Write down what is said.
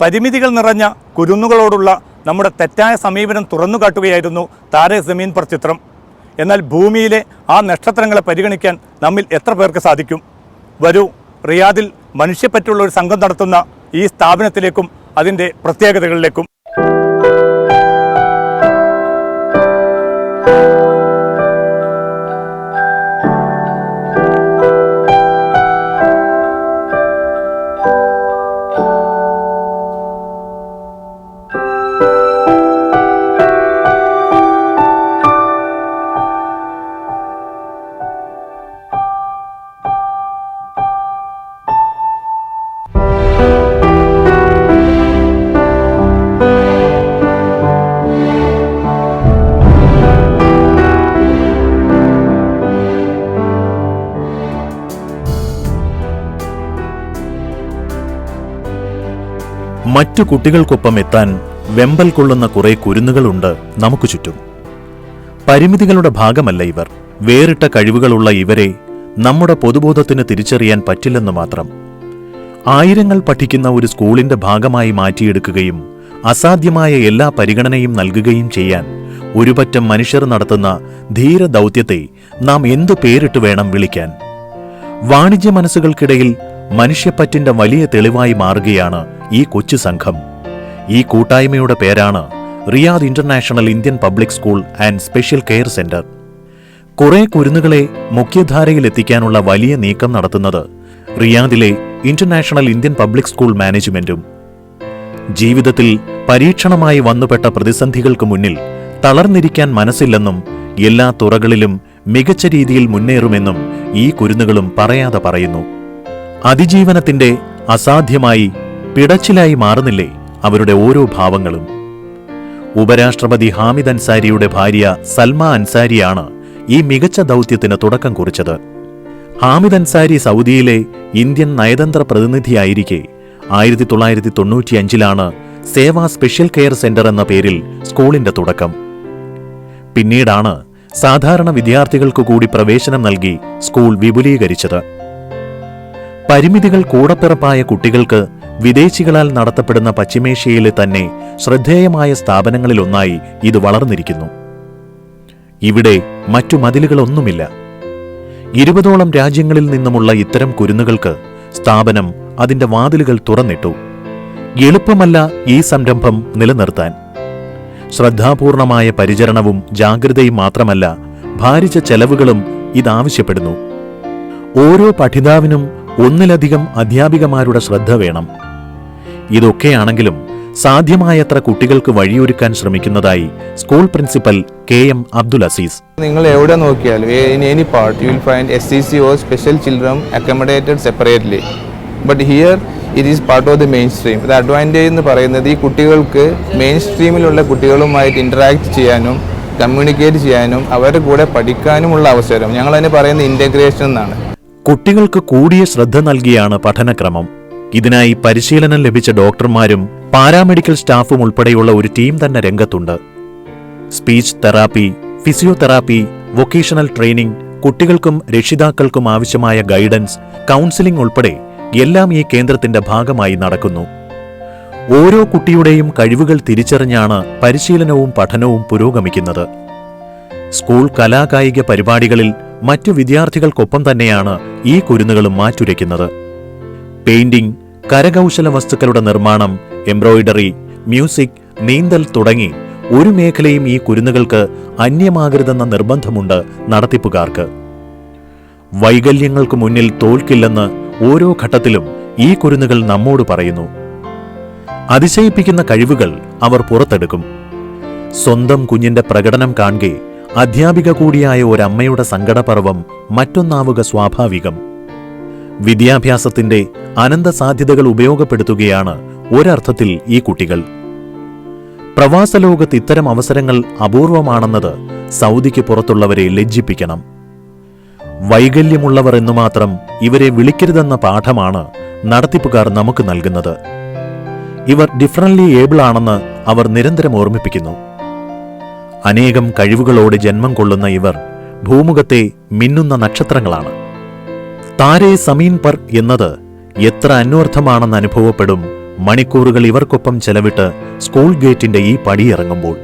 പരിമിതികൾ നിറഞ്ഞ കുരുന്നുകളോടുള്ള നമ്മുടെ തെറ്റായ സമീപനം തുറന്നു കാട്ടുകയായിരുന്നു താരെ ജമീൻ പർ ചിത്രം എന്നാൽ ഭൂമിയിലെ ആ നക്ഷത്രങ്ങളെ പരിഗണിക്കാൻ നമ്മിൽ എത്ര പേർക്ക് സാധിക്കും? വരൂ റിയാദിൽ മനുഷ്യപ്പറ്റുള്ള ഒരു സംഘം നടത്തുന്ന ഈ സ്ഥാപനത്തിലേക്കും അതിന്റെ പ്രത്യേകതകളിലേക്കും. മറ്റു കുട്ടികൾക്കൊപ്പം എത്താൻ വെമ്പൽ കൊള്ളുന്ന കുറെ കുരുന്നുകളുണ്ട് നമുക്ക് ചുറ്റും. പരിമിതികളുടെ ഭാഗമല്ല ഇവർ. വേറിട്ട കഴിവുകളുള്ള ഇവരെ നമ്മുടെ പൊതുബോധത്തിന് തിരിച്ചറിയാൻ പറ്റില്ലെന്ന് മാത്രം. ആയിരങ്ങൾ പഠിക്കുന്ന ഒരു സ്കൂളിന്റെ ഭാഗമായി മാറ്റിയെടുക്കുകയും അസാധ്യമായ എല്ലാ പരിഗണനയും നൽകുകയും ചെയ്യാൻ ഒരുപറ്റം മനുഷ്യർ നടത്തുന്ന ധീര ദൗത്യത്തെ നാം എന്തു പേരിട്ട് വേണം വിളിക്കാൻ? വാണിജ്യ മനസ്സുകൾക്കിടയിൽ മനുഷ്യപ്പറ്റിന്റെ വലിയ തെളിവായി മാറുകയാണ് ഈ കൊച്ചു സംഘം. ഈ കൂട്ടായ്മയുടെ പേരാണ് Riyadh international Indian public school and special care centre. കുറെ കുരുന്നുകളെ മുഖ്യധാരയിൽ എത്തിക്കാനുള്ള വലിയ നീക്കം നടത്തുന്നത് റിയാദിലെ ഇന്റർനാഷണൽ ഇന്ത്യൻ പബ്ലിക് സ്കൂൾ മാനേജ്മെന്റും. ജീവിതത്തിൽ പരീക്ഷണമായി വന്നുപെട്ട പ്രതിസന്ധികൾക്ക് മുന്നിൽ തളർന്നിരിക്കാൻ മനസ്സില്ലെന്നും എല്ലാ തുറകളിലും മികച്ച രീതിയിൽ മുന്നേറുമെന്നും ഈ കുരുന്നുകളും പറയാതെ പറയുന്നു. അതിജീവനത്തിന്റെ അസാധ്യമായി പിടച്ചിലായി മാറുന്നില്ലേ അവരുടെ ഓരോ ഭാവങ്ങളും. ഉപരാഷ്ട്രപതി ഹാമിദ് അൻസാരിയുടെ ഭാര്യ സൽമ അൻസാരിയാണ് ഈ മികച്ച ദൗത്യത്തിന് തുടക്കം കുറിച്ചത്. ഹാമിദ് അൻസാരി സൗദിയിലെ ഇന്ത്യൻ നയതന്ത്ര പ്രതിനിധിയായിരിക്കെ ആയിരത്തി തൊള്ളായിരത്തി തൊണ്ണൂറ്റിയഞ്ചിലാണ് സേവാ സ്പെഷ്യൽ കെയർ സെന്റർ എന്ന പേരിൽ സ്കൂളിന്റെ തുടക്കം. പിന്നീടാണ് സാധാരണ വിദ്യാർത്ഥികൾക്ക് കൂടി പ്രവേശനം നൽകി സ്കൂൾ വിപുലീകരിച്ചത്. പരിമിതികൾ കൂടപ്പിറപ്പായ കുട്ടികൾക്ക് വിദേശികളാൽ നടത്തപ്പെടുന്ന പശ്ചിമേഷ്യയിലെ തന്നെ ശ്രദ്ധേയമായ സ്ഥാപനങ്ങളിലൊന്നായി ഇത് വളർന്നിരിക്കുന്നു. ഇവിടെ മറ്റു മതിലുകളൊന്നുമില്ല. ഇരുപതോളം രാജ്യങ്ങളിൽ നിന്നുമുള്ള ഇത്തരം കുരുന്നുകൾക്ക് സ്ഥാപനം അതിന്റെ വാതിലുകൾ തുറന്നിട്ടു. എളുപ്പമല്ല ഈ സംരംഭം നിലനിർത്താൻ. ശ്രദ്ധാപൂർണമായ പരിചരണവും ജാഗ്രതയും മാത്രമല്ല ഭാരിച്ച ചെലവുകളും ഇതാവശ്യപ്പെടുന്നു ഓരോ പഠിതാവിനും ഒന്നിലധികം അധ്യാപികമാരുടെ ശ്രദ്ധ വേണം. ഇതൊക്കെയാണെങ്കിലും സാധ്യമായത്ര കുട്ടികൾക്ക് വഴിയൊരുക്കാൻ ശ്രമിക്കുന്നതായി school principal K M Abdul Azeez. നിങ്ങൾ എവിടെ നോക്കിയാലും in any part you will find S C C or special children accommodated separately but here it is part of the main stream ഇത് അഡ്വാന്റേജ് എന്ന് പറയുന്നത് ഈ കുട്ടികൾക്ക് മെയിൻ സ്ട്രീമിലുള്ള കുട്ടികളുമായിട്ട് ഇന്ററാക്ട് ചെയ്യാനും കമ്മ്യൂണിക്കേറ്റ് ചെയ്യാനും അവരുടെ കൂടെ പഠിക്കാനുമുള്ള അവസരം. ഞങ്ങൾ അതിന് പറയുന്നത് ഇന്റഗ്രേഷൻ എന്നാണ്. കുട്ടികൾക്ക് കൂടിയ ശ്രദ്ധ നൽകിയാണ് പഠനക്രമം. ഇതിനായി പരിശീലനം ലഭിച്ച ഡോക്ടർമാരും പാരാമെഡിക്കൽ സ്റ്റാഫും ഉൾപ്പെടെയുള്ള ഒരു ടീം തന്നെ രംഗത്തുണ്ട്. Speech therapy physiotherapy vocational training കുട്ടികൾക്കും രക്ഷിതാക്കൾക്കും ആവശ്യമായ ഗൈഡൻസ് കൗൺസിലിംഗ് ഉൾപ്പെടെ എല്ലാം ഈ കേന്ദ്രത്തിന്റെ ഭാഗമായി നടക്കുന്നു. ഓരോ കുട്ടിയുടെയും കഴിവുകൾ തിരിച്ചറിഞ്ഞാണ് പരിശീലനവും പഠനവും പുരോഗമിക്കുന്നത്. സ്കൂൾ കലാകായിക പരിപാടികളിൽ മറ്റു വിദ്യാർത്ഥികൾക്കൊപ്പം തന്നെയാണ് ഈ കുരുന്നുകളും മാറ്റുരയ്ക്കുന്നത്. പെയിന്റിംഗ് കരകൗശല വസ്തുക്കളുടെ നിർമ്മാണം എംബ്രോയിഡറി മ്യൂസിക് നീന്തൽ തുടങ്ങി ഒരു മേഖലയും ഈ കുരുന്നുകൾക്ക് അന്യമാകരുതെന്ന നിർബന്ധമുണ്ട് നടത്തിപ്പുകാർക്ക്. വൈകല്യങ്ങൾക്ക് മുന്നിൽ തോൽക്കില്ലെന്ന് ഓരോ ഘട്ടത്തിലും ഈ കുരുന്നുകൾ നമ്മോട് പറയുന്നു. അതിശയിപ്പിക്കുന്ന കഴിവുകൾ അവർ പുറത്തെടുക്കും. സ്വന്തം കുഞ്ഞിന്റെ പ്രകടനം കാണുക അധ്യാപിക കൂടിയായ ഒരമ്മയുടെ സങ്കടപർവം മറ്റൊന്നാവുക സ്വാഭാവികം. വിദ്യാഭ്യാസത്തിന്റെ അനന്ത സാധ്യതകൾ ഉപയോഗപ്പെടുത്തുകയാണ് ഒരർത്ഥത്തിൽ ഈ കുട്ടികൾ. പ്രവാസലോകത്ത് ഇത്തരം അവസരങ്ങൾ അപൂർവമാണെന്നത് സൗദിക്ക് പുറത്തുള്ളവരെ ലജ്ജിപ്പിക്കണം. വൈകല്യമുള്ളവർ എന്നു മാത്രം ഇവരെ വിളിക്കരുതെന്ന പാഠമാണ് നടത്തിപ്പുകാർ നമുക്ക് നൽകുന്നത്. ഇവർ ഡിഫറൻലി ഏബിൾ ആണെന്ന് അവർ നിരന്തരം ഓർമ്മിപ്പിക്കുന്നു. അനേകം കഴിവുകളോടെ ജന്മം കൊള്ളുന്ന ഇവർ ഭൂമുഖത്തെ മിന്നുന്ന നക്ഷത്രങ്ങളാണ്. താരേ സമീൻ പർ എന്നത് എത്ര അന്വർത്ഥമാണെന്ന് അനുഭവപ്പെടും മണിക്കൂറുകൾ ഇവർക്കൊപ്പം ചെലവിട്ട് സ്കൂൾ ഗേറ്റിന്റെ ഈ പടിയിറങ്ങുമ്പോൾ.